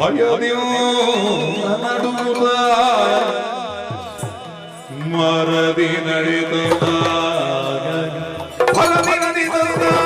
Hallelujah. Lida, lida.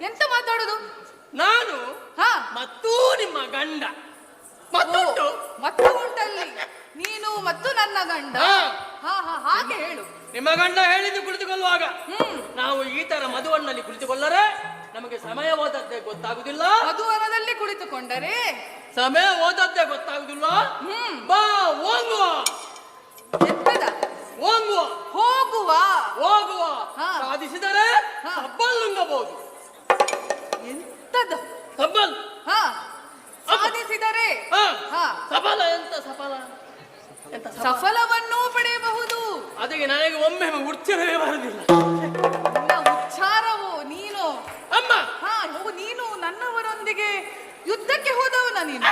ಎಂತ ಮಾತಾಡೋದು? ನಾನು ಹಾ. ಮತ್ತು ನಿಮ್ಮ ಗಂಡ. ಓ, ಮತ್ತೊಂದು ಮತ್ತು ಉಂಟಲ್ಲಿ. ನೀನು ಮತ್ತು ನನ್ನ ಗಂಡ. ಹಾ. ಹಾ ಹಾ ಹಾಗೆ ಹೇಳು. ನಿಮ್ಮ ಗಂಡ ಹೇಳಿದ್ದು ಕುಳಿತುಕೊಳ್ಳುವಾಗ ಹ್ಮ್. ನಾವು ಈ ತರ ಮದುವನ್ನಲ್ಲಿ ಕುಳಿತುಕೊಳ್ಳರೆ ನಮಗೆ ಸಮಯ ಓದದ್ದೇ ಗೊತ್ತಾಗುದಿಲ್ಲ. ಮಧುವನದಲ್ಲಿ ಕುಳಿತುಕೊಂಡರೆ? ಸಮಯ ಓದದ್ದೇ ಗೊತ್ತಾಗುದಿಲ್ಲ. ಹ್ಮ್. ಬಾ ಹೋಗುವ. ಹೋಗುವ. ಹೋಗುವ. ಹೋಗುವ. ಹಾ. ಸಾಧಿಸಿದರೆ ಹಾ. ನುಂಗಬಹುದು ಎಂತದ? ಹಬ್ಬಲ್ ಹಾ. ಸಾಧಿಸಿದರೆ. ಹಾ. ಹಾ. ಸಫಲ ಎಂತ ಸಫಲ ಎಂತ ಸಫಲ ಸಫಲವನ್ನೂ ಪಡೆಯಬಹುದು. ಅದಕ್ಕೆ ನನಗೆ ಒಮ್ಮೆ ಉಚ್ಚರವೇ ಬರುದಿಲ್ಲ. ನಿನ್ನ ಉಚ್ಚಾರವು ನೀನು? ಅಮ್ಮ! ಹಾ ಓ ನೀನು ನನ್ನವರೊಂದಿಗೆ ಯುದ್ಧಕ್ಕೆ ಹೋದವನ ನೀನು.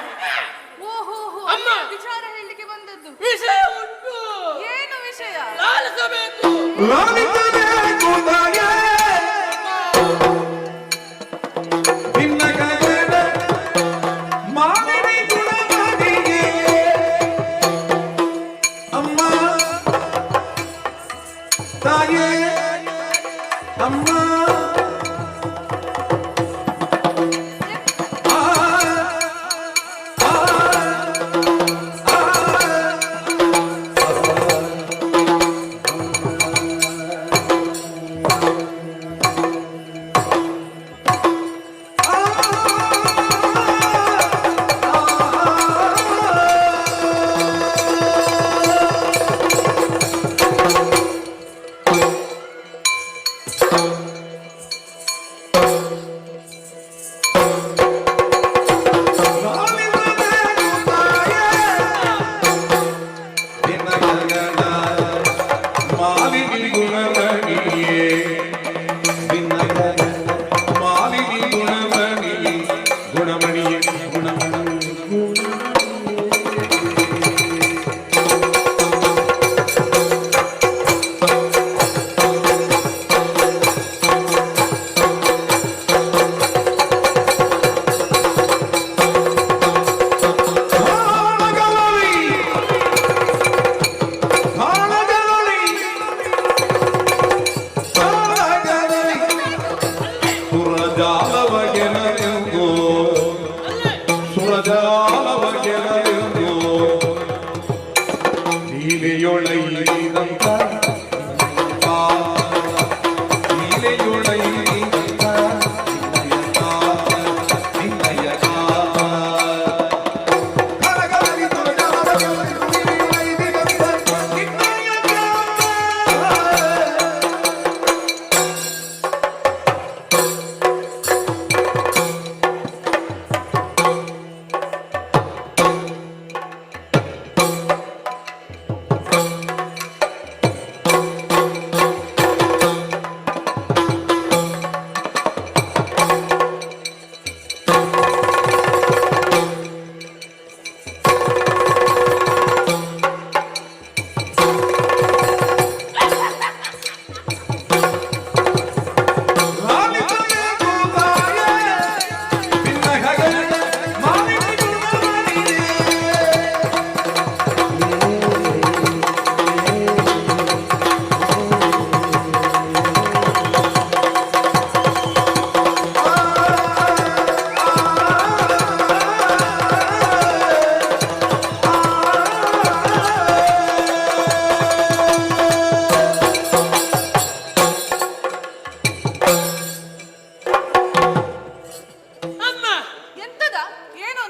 ಓಹೋ ಹೋ ಅಮ್ಮ. ವಿಚಾರ ಹೇಳಲಿಕ್ಕೆ ಬಂದದ್ದು. ವಿಷಯ ಉಂಟು. ಏನು ವಿಷಯ? ಲಾಲಿಸಬೇಕು. ಲಾಲಿಸಬೇಕು ತಾಯೇ ಅಮ್ಮ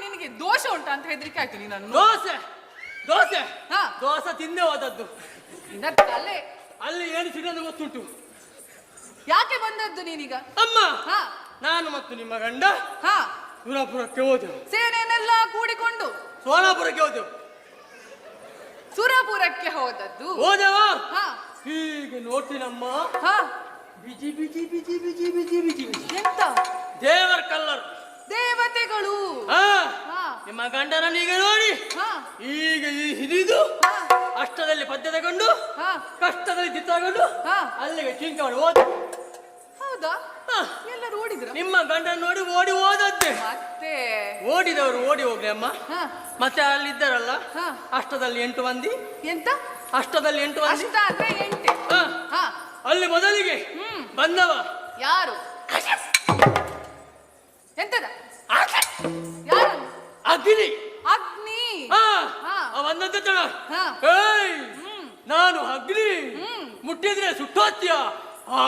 ಹೆದರಿಕೆ ಆಯ್ತು ನೀನನ್ನು ದೋಸೆ ದೋಸೆ. ಹಾ. ದೋಸೆ ತಿಂದೆ ಹೋದದ್ದು. ಅಲ್ಲೇ? ಅಲ್ಲಿ ಏನು ಸಿಗೋದು ಗೊತ್ತುಂಟು. ಯಾಕೆ ಬಂದದ್ದು ನೀನೀಗ? ಅಮ್ಮ ಹಾ. ನಾನು ಮತ್ತು ನಿಮ್ಮ ಗಂಡ ಹಾ. ಸುರಾಪುರಕ್ಕೆ ಹೋದೆವು. ಸೇನೆನೆಲ್ಲ ಕೂಡಿಕೊಂಡು? ಸೋನಾಪುರಕ್ಕೆ ಹೋದೆವು. ಸುರಾಪುರಕ್ಕೆ ಹೋದದ್ದು? ಹೋದೆವ? ಹಾ. ಹೀಗೆ ನೋಡ್ತೀನಮ್ಮ ಹಾ. Busy busy busy busy busy busy busy. ಎಂತ? ದೇವರ ಕಲ್ಲರು. ದೇವತೆಗಳು. ನಿಮ್ಮ ಗಂಡನನ್ನು ಈಗ ನೋಡಿ. ಹಾ. ಈಗ ಈ ಹಿಡಿದು ಹಾ. ಅಷ್ಟದಲ್ಲಿ ಪದ್ಯ ತಗೊಂಡು ಹಾ. ಕಷ್ಟದಲ್ಲಿ ದಿತ್ತ ತಗೊಂಡು ಹಾ. ಅಲ್ಲಿಗೆ ಚಿಂತೆ ಮಾಡಿ ಹೋದ? ಹೌದಾ. ಎಲ್ಲರೂ ಓಡಿದ್ರು? ನಿಮ್ಮ ಗಂಡನ ನೋಡಿ ಓಡಿ ಓದದ್ದೆ ಮತ್ತೆ? ಓಡಿದವರು ಓಡಿ ಹೋಗ್ಲಿ ಅಮ್ಮ. ಹಾ. ಮತ್ತೆ ಅಲ್ಲಿದ್ದಾರಲ್ಲ? ಹಾ. ಅಷ್ಟದಲ್ಲಿ ಎಂಟು ಮಂದಿ. ಎಂತ? ಅಷ್ಟದಲ್ಲಿ ಎಂಟು ಮಂದಿ. ಅಷ್ಟ ಅಂದ್ರೆ ಎಂಟೆ. ಹಾ. ಹಾ. ಅಲ್ಲಿ ಮೊದಲಿಗೆ ಬಂದವ. ಯಾರು? ಎಂತದ? ಯಾರು ಅಗ್ನಿ. ಅಗ್ನಿ. ಹಾ ಹಾ. ಅವ ಬಂದದ್ದ ತಡ. ಹಾ. ಏಯ್ ಹ್ಮ್. ನಾನು ಅಗ್ನಿ. ಹ್ಮ್. ಮುಟ್ಟಿದ್ರೆ ಸುಟ್ಟೋತ್ಯ. ಆ.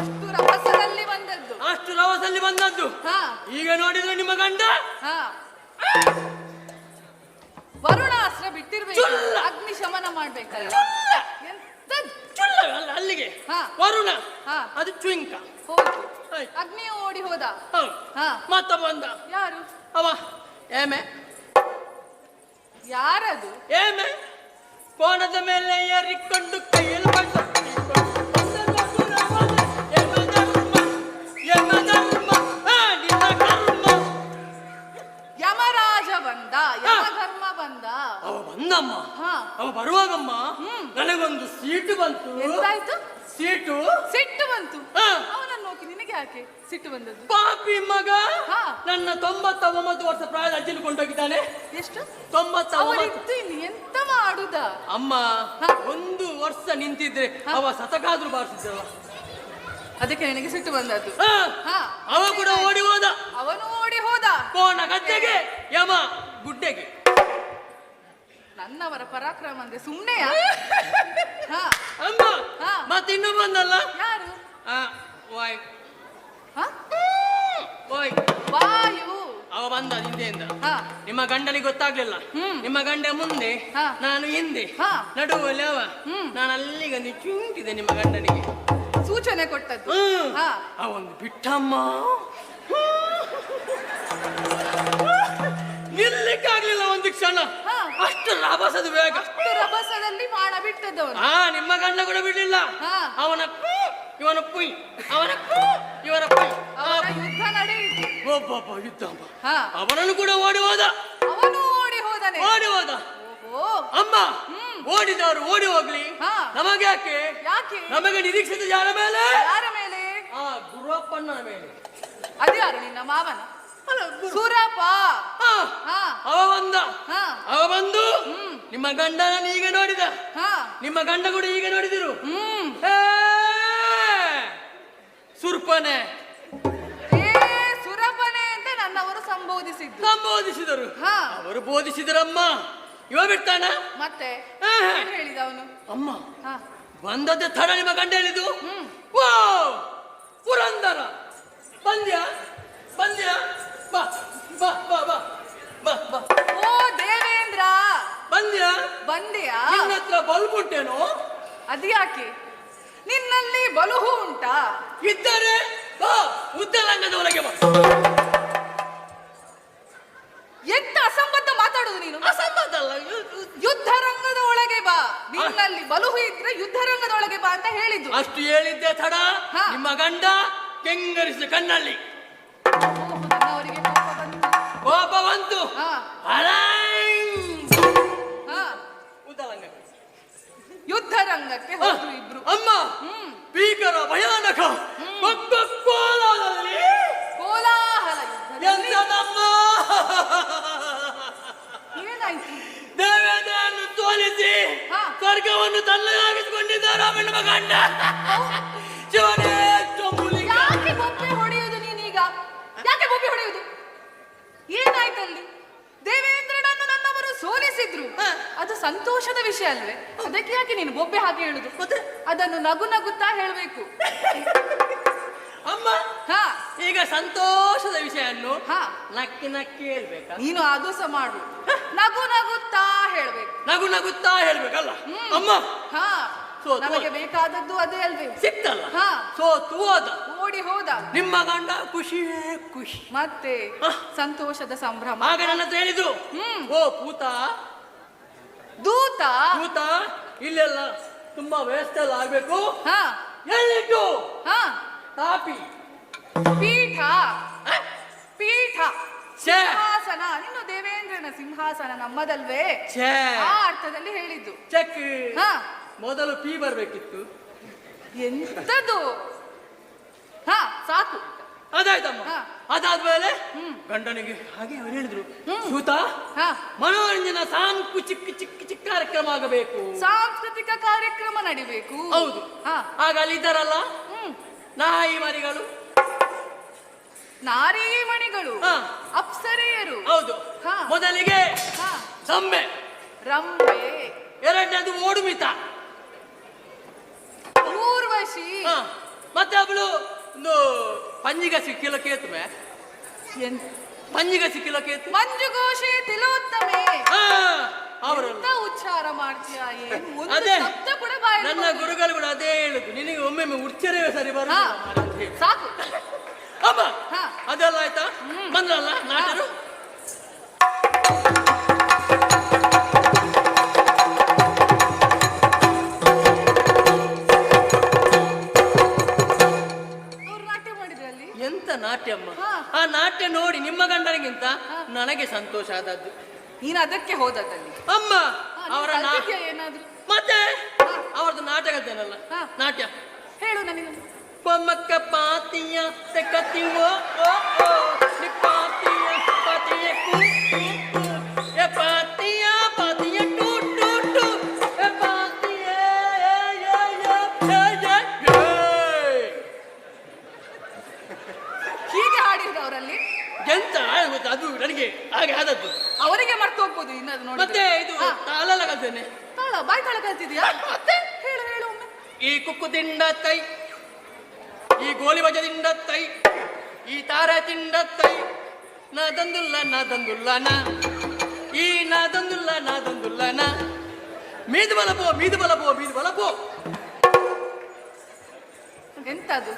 ಅಷ್ಟು ರಭಸದಲ್ಲಿ ಬಂದದ್ದು. ಅಷ್ಟು ರವಸಲ್ಲಿ ಬಂದದ್ದು. ಹಾ. ಈಗ ನೋಡಿದ್ರೆ ನಿಮ್ಮ ಗಂಡ? ಹಾ. ವರುಣಾಸ್ತ್ರ ಬಿಟ್ಟಿರ್ಬೇಕು. ಚುಲ್ಲ. ಅಗ್ನಿ ಶಮನ ಮಾಡ್ಬೇಕಲ್ಲ ಚುಲ್ಲ ಅಲ್ಲ ಅಲ್ಲಿಗೆ. ಹಾ. ವರುಣ ಹಾ. ಅದು ಚುಂಕ. ಹೋಯ್ತು ಆಯ್ತು. ಅಗ್ನಿ ಓಡಿ ಹೋದ. ಹೌದು. ಹಾ. ಮತ್ತ ಬಂದ. ಯಾರು? ಅವ ಏಮೆ ಯಾರದು? ಏಮೆ ಕೋಣದ ಮೇಲೆ ಏರಿಕೊಂಡು ಕೈಯಲ್ಲಿ ಬಂದ. ಯಮರಾಜ ಬಂದ. ಯಮಧರ್ಮ ಬಂದ? ಅವ ಬಂದಮ್ಮ. ಹಾ. ಅವ ಬರುವಾಗಮ್ಮ. ನನಗೊಂದು ಸೀಟು ಬಂತು. ಎಂತಾಯ್ತು? ಸೀಟು? ಸಿಟ್ಟು ಬಂತು. ಹಾ. ಅವನನ್ನು ನೋಕಿ ನಿನಗೆ ಯಾಕೆ ಸಿಟ್ಟು ಬಂದದ್ದು? ಪಾಪಿ ಮಗ. ಹಾ. ನನ್ನ ತೊಂಬತ್ತ ಒಂಬತ್ತು ವರ್ಷ ಪ್ರಾಯದ ಅಜ್ಜಿನ ಕೊಂಡೋಗಿದ್ದಾನೆ. ಎಷ್ಟು? ತೊಂಬತ್ತ ಒಂಬತ್ತು ಅವರಿದ್ದು ಇನ್ನು ಎಂತ ಮಾಡುದ? ಅಮ್ಮ ಹಾ. ಒಂದು ವರ್ಷ ನಿಂತಿದ್ರೆ ಅವ ಸತಕಾದ್ರೂ ಬಾರಿಸಿದ್ದವ. ಅದಕ್ಕೆ ನನಗೆ ಸಿಟ್ಟು ಬಂದದ್ದು. ಹಾ. ಹಾ. ಅವ ಕೂಡ ಓಡಿ ಹೋದ. ಅವನು ಓಡಿ ಹೋದ. ಕೋಣ ಗದ್ದೆಗೆ. ಯಮ ಗುಡ್ಡೆಗೆ. ನನ್ನವರ ಪರಾಕ್ರಮ ಅಂದ್ರೆ ಸುಮ್ಮನೆ ಹಾ. ಅಮ್ಮ ಹಾ. ಮತ್ತೆ ಇನ್ನು ಬಂದಲ್ಲ? ಯಾರು? ವಾಯ್. ಹಾ? ವಾಯ್. ವಾಯು. ಅವ ಬಂದ ಹಿಂದೆಯಿಂದ. ಹಾ. ನಿಮ್ಮ ಗಂಡನಿಗೆ ಗೊತ್ತಾಗ್ಲಿಲ್ಲ. ನಿಮ್ಮ ಗಂಡ ಮುಂದೆ ಹಾ. ನಾನು ಹಿಂದೆ. ಹಾ. ನಡುವಲ್ಲಿ ಅವ. ನಾನು ಅಲ್ಲಿಗೆ ಚುಂಕಿದೆ ನಿಮ್ಮ ಗಂಡನಿಗೆ. ಸೂಚನೆ ಕೊಟ್ಟದ್ದು. ಅವನು ಬಿಟ್ಟಮ್ಮ. ನಿಲ್ಲಿಕ್ಕಾಗ್ಲಿಲ್ಲ. ಕ್ಷಣ ಹಾ. ಅಷ್ಟು ಲಾಭಸದ ವೇಗ ಅಷ್ಟು ರಭಸದಲ್ಲಿ ಬಾಣ ಬಿಟ್ಟದ್ದವನು ಆ ನಿಮ್ಮ ಗಂಡ ಕೂಡ ಬಿಡಲಿಲ್ಲ. ಹಾ. ಅವನ ಇವನ ಪುಯ್ ಅವನ ಇವನ ಪುಯ್ ಅವನ ಯುದ್ಧ ನಡೆಯಿತು. ಒಬ್ಬೊಬ್ಬ ಯುದ್ಧ ಅಮ್ಮ. ಹಾ. ಅವನನ್ನು ಕೂಡ ಓಡಿ ಹೋದ. ಅವನು ಓಡಿ ಹೋದನೆ. ಓಡಿ ಹೋದ. ಓಹೋ. ಅಮ್ಮ ಓಡಿದವರು ಓಡಿ ಹೋಗ್ಲಿ. ಹಾ. ನಮಗೆ ಯಾಕೆ? ಯಾಕೆ? ನಮಗೆ ನಿರೀಕ್ಷಿತ ಯಾರ ಮೇಲೆ? ಯಾರ ಮೇಲೆ? ಆ ಗುರುವಪ್ಪನ ಮೇಲೆ. ಅದ್ಯಾರು ನಿನ್ನ ಮಾವನ. ಅಲ್ಲ, ಗುರು- ಸುರಪ ಹಾ. ಹಾ. ಅವ ಬಂದ. ಹಾ. ಅವ ಬಂದು ನಿಮ್ಮ ಗಂಡನ ಈಗ ನೋಡಿದ. ಹಾ. ನಿಮ್ಮ ಗಂಡ ಕೂಡ ಈಗ ನೋಡಿದಿರು ಸುರಪನೆ ಸುರ್ಪನೆ. ಏ ಸುರಪನೆ ಅಂತ ನನ್ನವರು ಸಂಬೋಧಿಸಿದ್ರು ಸಂಬೋಧಿಸಿದರು. ಹಾ. ಅವರು ಬೋಧಿಸಿದರಮ್ಮ. ಇವ ಬಿಡ್ತಾನ? ಮತ್ತೆ ಹೇಳಿದ ಅವನು? ಅಮ್ಮ ಹಾ. ಬಂದದ್ದೇ ತಡ ನಿಮ್ಮ ಗಂಡ ಹೇಳಿದ್ದು? ಹ್ಮ್. ವಾ ಪುರಂದರ. ಬಂದ್ಯಾ? ಬಂದ್ಯ? ಬಾ ಬಾ ಬಾ ಬಾ ಬಾ ಬಾ. ಓ ದೇವೇಂದ್ರ. ಬಂದ್ಯ? ಬಂದೆಯಾ? ನಿನ್ನ ಹತ್ರ ಬಲ್ಬ್ ಉಂಟೇನೋ? ಅದ್ಯಾಕೆ ನಿನ್ನಲ್ಲಿ ಬಲುಹು ಉಂಟಾ? ಇದ್ದರೆ ಬಾ ಉದ್ದಲಂಗದ ಒಳಗೆ ಬಾ. ಎಂತ ಅಸಂಬದ್ಧ ಮಾತಾಡುದು ನೀನು? ಅಸಂಬದ್ಧ ಅಲ್ಲ ಯುದ್ಧ ರಂಗದ ಒಳಗೆ ಬಾ. ನಿನ್ನಲ್ಲಿ ಬಲುಹು ಇದ್ರೆ ಯುದ್ಧ ರಂಗದ ಒಳಗೆ ಬಾ ಅಂತ ಹೇಳಿದ್ದು. ಅಷ್ಟು ಹೇಳಿದ್ದೆ ತಡ. ಹಾ. ನಿಮ್ಮ ಗಂಡ ಕೆಂಗರಿಸಿದ ಕಣ್ಣಲ್ಲಿ. ಕೋಪ ಬಂತು ಹಾ. ಯುದ್ಧ ರಂಗಕ್ಕೆ ಹೋದ್ರು ಇಬ್ರು. ಅಮ್ಮ. ಹ್ಮ್. ಭೀಕರ ಭಯಾನಕ. ಕೋಲಾಹಲದಲ್ಲಿ ಕೋಲಾಹಲ ಯುದ್ಧ ಎಂತದಮ್ಮ ಏನಾಯ್ತು? ದೇವೇಂದ್ರನ್ನು ಸೋಲಿಸಿ ಹಾ. ಸ್ವರ್ಗವನ್ನು ತನ್ನದಾಗಿಸಿಕೊಂಡಿದ್ದಾರೆ ಅವನ ಗಂಡ ಹಾಗೆ ಹೇಳುದು. ಅದನ್ನು ನಗು ನಗುತ್ತಾ ಹೇಳಬೇಕು. ಅಮ್ಮ ಹಾ. ಈಗ ಸಂತೋಷದ ವಿಷಯನ್ನು ಹಾ. ನಕ್ಕಿ ನಕ್ಕಿ ಹೇಳ್ಬೇಕಾ? ನೀನು ಅದು ಸಹ ಮಾಡು. ನಗು ನಗುತ್ತಾ ಹೇಳ್ಬೇಕು. ನಗು ನಗುತ್ತಾ ಹೇಳ್ಬೇಕಲ್ಲ. ಅಮ್ಮ. ಹಾ. ನಮಗೆ ಬೇಕಾದದ್ದು ಅದೇ ಅಲ್ವೇ. ಸಿಕ್ತಲ್ಲ? ಹಾ. ಸೋತು ಹೋದ ಓಡಿ ಹೋದ. ನಿಮ್ಮ ಗಂಡ ಖುಷಿಯೇ ಖುಷಿ. ಮತ್ತೆ ಸಂತೋಷದ ಸಂಭ್ರಮ. ಆಗ ನನ್ನ ಹೇಳಿದ್ರು ಹ್ಮ್. ಓ ಪೂತ. ದೂತ? ಪೂತ ಇಲ್ಲೆಲ್ಲ ತುಂಬಾ ವ್ಯವಸ್ಥೆ ಎಲ್ಲ ಆಗ್ಬೇಕು? ಹಾ. ಎಲ್ಲಿಟ್ಟು ಹಾ. ಕಾಪಿ. ಪೀಠ. ಪೀಠ. ಛೇ. ಸಿಂಹಾಸನ. ಇನ್ನು ದೇವೇಂದ್ರನ ಸಿಂಹಾಸನ ನಮ್ಮದಲ್ವೇ? ಛೇ. ಆ ಅರ್ಥದಲ್ಲಿ ಹೇಳಿದ್ದು. ಚೆಕ್. ಹಾ. ಮೊದಲು ಪಿ ಬರ್ಬೇಕಿತ್ತು. ಎಂತದ್ದು ಹಾ ಸಾಕು. ಅದಾಯ್ತಮ್ಮ. ಹಾ. ಅದಾದ್ಮೇಲೆ ಹ್ಮ್. ಗಂಡನಿಗೆ ಹಾಗೆ ಅವ್ರು ಹೇಳಿದ್ರು. ಸೂತ ಹಾ. ಮನೋರಂಜನ ಸಾಂಕು ಚಿಕ್ಕ ಕಾರ್ಯಕ್ರಮ ಆಗಬೇಕು ಸಾಂಸ್ಕೃತಿಕ ಕಾರ್ಯಕ್ರಮ ನಡಿಬೇಕು. ಹೌದು. ಆಗ ಅಲ್ಲಿ ಇದ್ದಾರಲ್ಲ ಹ್ಮ್. ನಾಯಿ ಮರಿಗಳು? ನಾರಿ ಮಣಿಗಳು. ಅಪ್ಸರೆಯರು. ಹೌದು. ಹಾ. ಮೊದಲಿಗೆ ಹಾ. ಸಮ್ಮೆ ರಂಬೆ. ಎರಡನೇದು ಓಡುಮಿತ. ಊರ್ವಶಿ. ಮತ್ತೆ ಅವಳು ಒಂದು ಪಂಜಿಗ ಸಿಕ್ಕಿಲ್ಲ ಕೇತುವೆ. ಪಂಜಿಗ ಸಿಕ್ಕಿಲ್ಲ ಕೇತು ಮಂಜುಘೋಷೆ ತಿಲೋತ್ತಮೆ. ಹಾ ಅವರು ಎಂತ ಉಚ್ಚಾರ ಮಾಡ್ತೀಯ ಅದೆ ಒಂದು ಅದೇ ಶಬ್ದ ಕೂಡ ಬಾಯಲ್ಲಿ ನನ್ನ ಬರುದಿಲ್ಲ. ಗುರುಗಳು ಕೂಡ ಅದೇ ಹೇಳುದು. ನಿನಗೆ ಒಮ್ಮೊಮ್ಮೆ ಉಚ್ಚರವೇ ಸರಿ ಹಾ ಸಾಕು. ಅಮ್ಮ ಹಾ. ಅದೆಲ್ಲ ಆಯ್ತಾ. ಬಂದ್ರಲ್ಲ ನಾಟರು? ಅವ್ರು ನಾಟ್ಯ ಮಾಡಿದ್ರಲ್ಲಿ ಎಂತ ನಾಟ್ಯಮ್ಮ? ಹಾ. ಆ ನಾಟ್ಯ ನೋಡಿ ನಿಮ್ಮ ಗಂಡನಿಗಿಂತ. ನನಗೆ ಸಂತೋಷ ಆದದ್ದು. ನೀನು ಅದಕ್ಕೆ ಹೋದದ್ದಲ್ಲಿ. ಅಮ್ಮ ಅವರ ನಾಟ್ಯ ಏನಾದ್ರು ಮತ್ತೆ. ಅವರದ್ದು ನಾಟಕದ್ದೇನಲ್ಲ. ನಾಟ್ಯ. ಹೇಳು ನನಗೆ. ಬೊಮ್ಮಕ್ಕ ಪಾತಿಯ ತೆಕ್ಕತ್ತಿವೋ ಓ ಓ. ಈ ನಾದಂದುಲ್ಲ ನಾದಂದುಲ್ಲ ನಾ ಮೀದು ಬಲಪೋ ಮೀದು ಬಲಪೋ ಮೀದು ಬಲಪೋ ಎಂತದು?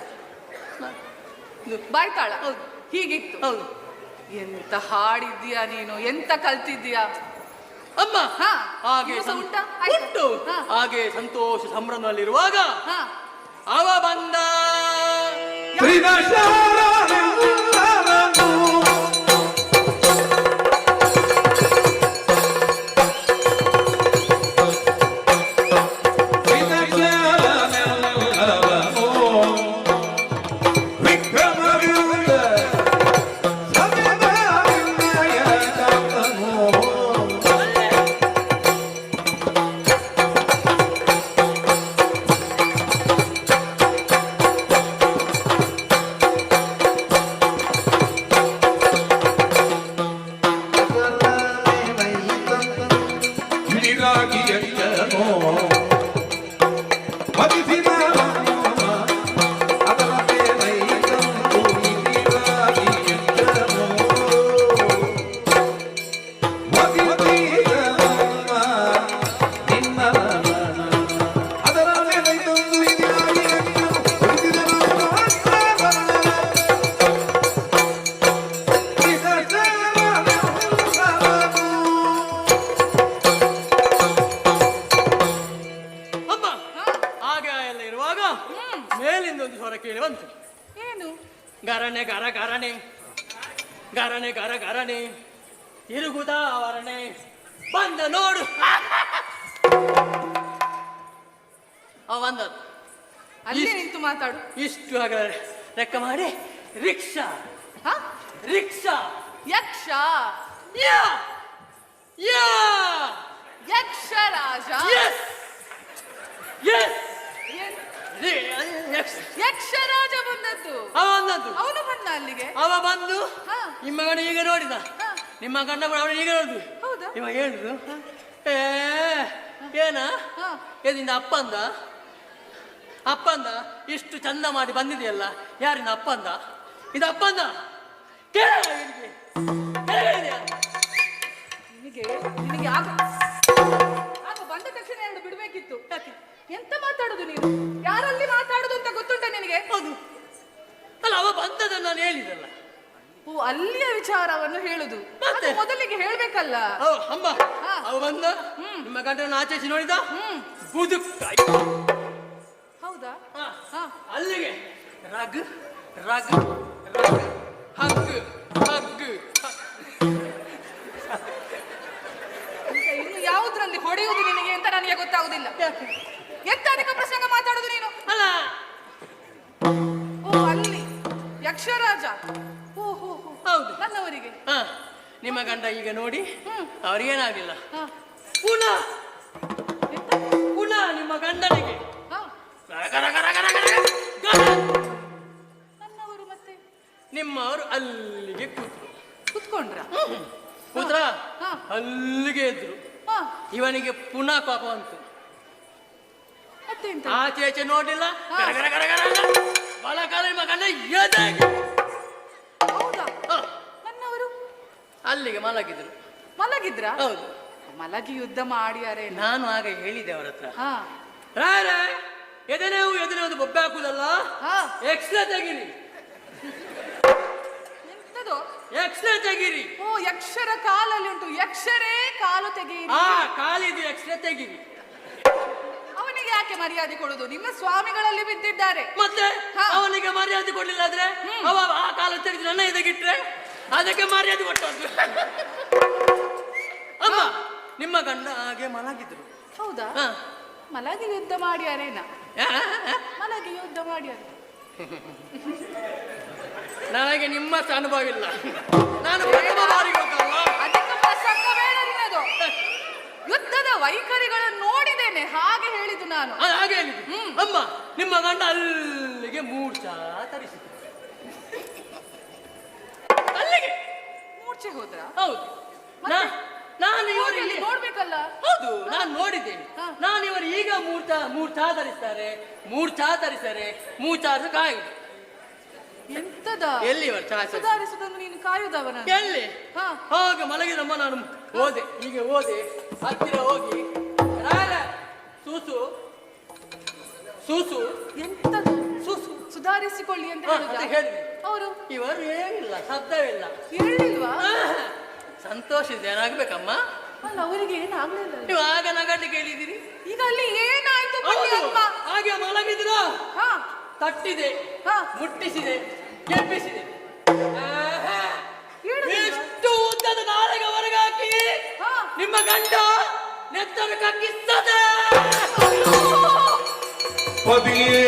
ಇದು, ಬಾಯ್ ತಾಳ ಹೌದು. ಹೀಗಿತ್ತು. ಹೌದು. ಎಂತ ಹಾಡಿದ್ಯಾ ನೀನು? ಎಂತ ಕಲ್ತಿದ್ಯಾ ಅಮ್ಮ ಹಾ, ಹಾಗೆ ಉಂಟಾ? ಹಾಗೆ ಸಂತೋಷ ಸಂಭ್ರಮದಲ್ಲಿರುವಾಗ ಹಾ. ಅವ ಬಂದ. ಬಂದ ನೋಡು. ಅವ ಬಂದದ್ದು ಅಲ್ಲಿ ನಿಂತು ಮಾತಾಡು. ಇಷ್ಟು ಹಾಗಾದ್ರೆ ಲೆಕ್ಕ ಮಾಡಿ. ರಿಕ್ಷಾ. ಹಾ? Rickshaw. Yaksha. Yeah. Yeah. Yaksha Raja yes. Yes. ಏನ್? ಎಸ್ ಯಕ್ಷ. ರಾಜ ಬಂದದ್ದು. ಅವ ಬಂದದ್ದು. ಅವನು ಬಂದ ಅಲ್ಲಿಗೆ? ಅವ ಬಂದು ಹಾ. ನಿಮ್ಮ ಗಂಡ ಈಗ ನೋಡಿದ. ಹಾ. ನಿಮ್ಮ ಗಂಡ ಅವನು ಈಗ ಹೇಳಿದ್ವಿ ಹೌದಾ? ಇವ ಹೇಳಿದ್ರು ಏ ಏನ? ಅಪ್ಪ ಅಂದ? ಅಪ್ಪಂದ ಅಂದಾ? ಇಷ್ಟು ಚಂದ ಮಾಡಿ ಬಂದಿದೆಯಲ್ಲ ಯಾರಿಂದ ಅಪ್ಪ ಅಂದ? ಇದು ಅಪ್ಪ ಅಂದ? ನಿನಗೆ ನಿನಗೆ ಆಗ ಆಗ ಬಂದ ತಕ್ಷಣ ಎರಡು ಬಿಡ್ಬೇಕಿತ್ತು? ಎಂತ ಮಾತಾಡುದು ನೀನು? ಯಾರಲ್ಲಿ ಮಾತಾಡುದು ಅಂತ ಗೊತ್ತುಂಟ ನಿನಗೆ? ಹೌದು. ಅಲ್ಲ ಅವ ಬಂದದ ನಾನು ಹೇಳಿದಲ್ಲ. ಓ ಅಲ್ಲಿಯ ವಿಚಾರವನ್ನು ಹೇಳುದು. ಮತ್ತೆ? ಮೊದಲಿಗೆ ಹೇಳ್ಬೇಕಲ್ಲ. ಅವ ಅಮ್ಮ. ಅವ ಬಂದ. ನಿಮ್ಮ ಗಂಟನ ಆಚರಿಸಿ ನೋಡಿದ? ಹ್ಮ್. ಬುದುಕಾಯಿ ಹೌದಾ? ಹಾ. ಅಲ್ಲಿಗೆ. Rug rug rug. Hug hug. ಇನ್ನು ಯಾವುದ್ರಲ್ಲಿ ಹೊಡೆಯುವುದು ನಿನಗೆ ಅಂತ ನನಗೆ ಗೊತ್ತಾಗುದಿಲ್ಲ. ಎಂತ ಅಧಿಕ ಪ್ರಸಂಗ ಮಾತಾಡುದು ನೀನು? ಅಲ್ಲ. ಓ ಅಲ್ಲಿ. ಯಕ್ಷರಾಜ. ಹೌದು ನನ್ನವರಿಗೆ ಹಾ ನಿಮ್ಮ ಗಂಡ ಈಗ ನೋಡಿ ಹ್ಮ್. ಅವ್ರಿಗೇನಾಗಿಲ್ಲ ಹಾ ಪುನಃ ಪುನಃ ನಿಮ್ಮ ಗಂಡನಿಗೆ. ನನ್ನವರು ಮತ್ತೆ ನಿಮ್ಮವರು ಅಲ್ಲಿಗೆ ಕೂತ್ರು ಕೂತ್ಕೊಂಡ್ರ ಕೂತ್ರ. ಅಲ್ಲಿಗೆ ಎದ್ರು ಹಾ ಇವನಿಗೆ ಪುನಃ ಕೋಪ ಬಂತು ಎಂತ ಆಚೆ ಆಚೆ ನೋಡಿಲ್ಲ. ಬಲಕಾಲ ನಿಮ್ಮ ಗಂಡ ಎದೆಗೆ. ಅಲ್ಲಿಗೆ ಮಲಗಿದ್ರು. ಮಲಗಿದ್ರ? ಹೌದು. ಮಲಗಿ ಯುದ್ಧ ಮಾಡಿಯಾರೆ ನಾನು ಆಗ ಹೇಳಿದೆ ಅವರ ಹತ್ರ. ಹಾ. ರಾಯರೇ ಎದೆನೇವು ಎದೆನೆ ಒಂದು ಬೊಬ್ಬೆ ಹಾಕುದಲ್ಲ? ಹಾ. ಎಕ್ಸ್ರೇ ತೆಗಿರಿ. ಎಂತದು? ಎಕ್ಸ್ರೇ ತೆಗಿರಿ. ಓ ಯಕ್ಷರ ಕಾಲಲ್ಲಿ ಉಂಟು. ಯಕ್ಷರೇ ಕಾಲು ತೆಗಿರಿ. ಆ ಕಾಲಿದು ಎಕ್ಸ್ರೇ ತೆಗಿರಿ. ಅವನಿಗೆ ಯಾಕೆ ಮರ್ಯಾದೆ ಕೊಡುದು? ನಿಮ್ಮ ಸ್ವಾಮಿಗಳಲ್ಲಿ ಬಿದ್ದಿದ್ದಾರೆ. ಮತ್ತೆ? ಹಾ. ಅವನಿಗೆ ಮರ್ಯಾದೆ ಕೊಡ್ಲಿಲ್ಲ ಆದ್ರೆ ಅವ ಆ ಕಾಲ ತೆಗೆದು ನನ್ನ ಎದೆಗಿಟ್ರೆ ಅದಕ್ಕೆ ಮರ್ಯಾದೆ ಕೊಟ್ಟದ್ದು ಅಮ್ಮ ನಿಮ್ಮ ಗಂಡ ಹಾಗೆ ಮಲಗಿದ್ರು. ಹೌದಾ? ಹಾ. ಮಲಗಿ ಯುದ್ಧ ಮಾಡ್ಯಾರೇನ ಮಲಗಿ ಯುದ್ಧ ಮಾಡ್ಯಾರ ನನಗೆ ನಿಮ್ಮ ಅನುಭವ ಇಲ್ಲ. ನಾನು ಪ್ರಥಮ ಬಾರಿಗೆ ಹೋಗಲ್ಲ ಅದಕ್ಕೆ ಪ್ರಸಂಗ ಬೇಡ ನಿನ್ನದು. ಯುದ್ಧದ ವೈಖರಿಗಳನ್ನು ನೋಡಿದ್ದೇನೆ ಹಾಗೆ ಹೇಳಿದ್ದು ನಾನು. ಹಾಗೆ ಹೇಳಿದ್ದು. ಅಮ್ಮ ನಿಮ್ಮ ಗಂಡ ಅಲ್ಲಿಗೆ ಮೂರ್ಛಾ ತರಿಸಿದ್ರು. ಹೋದ್ರ? ಹೌದು. ನಾ- ನಾನು ಇವರು ಇಲ್ಲಿ ನೋಡ್ಬೇಕಲ್ಲ? ಹೌದು ನಾನು ನೋಡಿದ್ದೇನೆ. ನಾನು ಇವರು ಈಗ ಮೂರ್ಛಾ ಮೂರ್ಛಾ ಧರಿಸ್ತಾರೆ ಮೂರ್ಛಾ ಧರಿಸ್ತಾರೆ ಮೂರ್ಛಾದ ಕಾಯುದು ಎಂತದ ಎಲ್ಲಿ ಇವರು ಚಾ ಚಾ- ಸುಧಾರಿಸುವುದನ್ನು ನೀನು ಕಾಯುದವನ ಎಲ್ಲಿ? ಹಾ. ಹೋಗ ಮಲಗಿದಮ್ಮ ನಾನು ಓದೆ. ಈಗ ಓದೆ ಹತ್ತಿರ ಹೋಗಿ. ರಾರ ಸೂಸು. ಸೂಸು. ಎಂತದು ಸುಧಾರಿಸಿಕೊಳ್ಳಿ ಅಂತ ಹಾ, ಹೇಳುದಾ? ಅದು ಹೇಳಿದೆ ಅವರು? ಇವರು ಏನಿಲ್ಲ ಶಬ್ದವಿಲ್ಲ. ಹೇಳಿಲ್ವಾ? ಸಂತೋಷ ಇದೆ ಏನಾಗ್ಬೇಕಮ್ಮ? ಅಲ್ಲ ಅವರಿಗೆ ಏನಾಗ್ಲಿಲ್ಲ? ನೀವು ಆಗ ನಗಾಡ್ಲಿಕ್ಕೆ ಕೇಳಿದಿರಿ ಈಗ ಅಲ್ಲಿ ಏನಾಯ್ತು ಪುಣ್ಯ ಹೌದು ಅಮ್ಮ ಹಾಗೆ ಮಲಗಿದ್ರ ಹಾ. ತಟ್ಟಿದೆ ಹಾ. ಮುಟ್ಟಿಸಿದೆ ಕೆಪ್ಪಿಸಿದೆ ಆಹಾ? ಎಷ್ಟು ಉದ್ದದ ನಾಳೆಗೆ ಹೊರಗಾಕಿ ಹಾ. ನಿಮ್ಮ ಗಂಡ ನೆತ್ತರು ಕಕ್ಕಿಸ್ತದೆ ಪದಿಯೇ